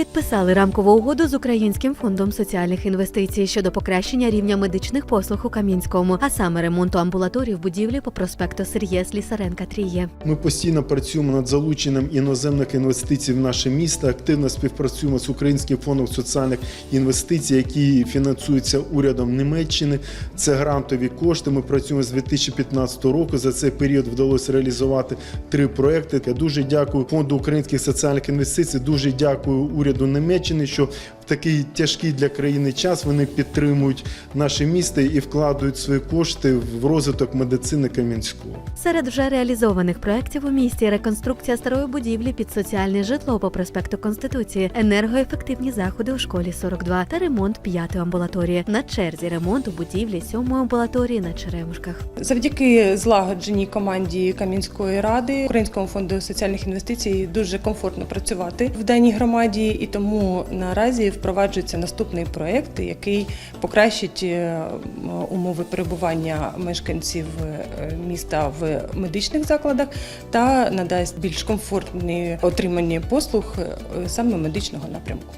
підписали рамкову угоду з Українським фондом соціальних інвестицій щодо покращення рівня медичних послуг у Кам'янському, а саме ремонту амбулаторій в будівлі по проспекту Сергія Слісаренка 3 Ми постійно працюємо над залученням іноземних інвестицій в наше місто. Активно співпрацюємо з Українським фондом соціальних інвестицій, які фінансуються урядом Німеччини. Це грантові кошти. Ми працюємо з 2015 року. За цей період вдалося реалізувати три проекти. Я дуже дякую фонду українських соціальних інвестицій. Дуже дякую уряду Німеччини, що в такий тяжкий для країни час вони підтримують наше місто і вкладають свої кошти в розвиток медицини Кам'янського. Серед вже реалізованих проєктів у місті реконструкція старої будівлі під соціальне житло по проспекту Конституції, енергоефективні заходи у школі 42 та ремонт п'ятої амбулаторії. На черзі ремонт у будівлі сьомої амбулаторії на Черемушках. Завдяки злагодженій команді Кам'янської ради Українському фонду соціальних інвестицій дуже комфортно працювати в даній громаді, і тому наразі впроваджується наступний проект, який покращить е, умови перебування мешканців е, міста в медичних закладах та надасть більш комфортні отримання послуг е, саме медичного напрямку.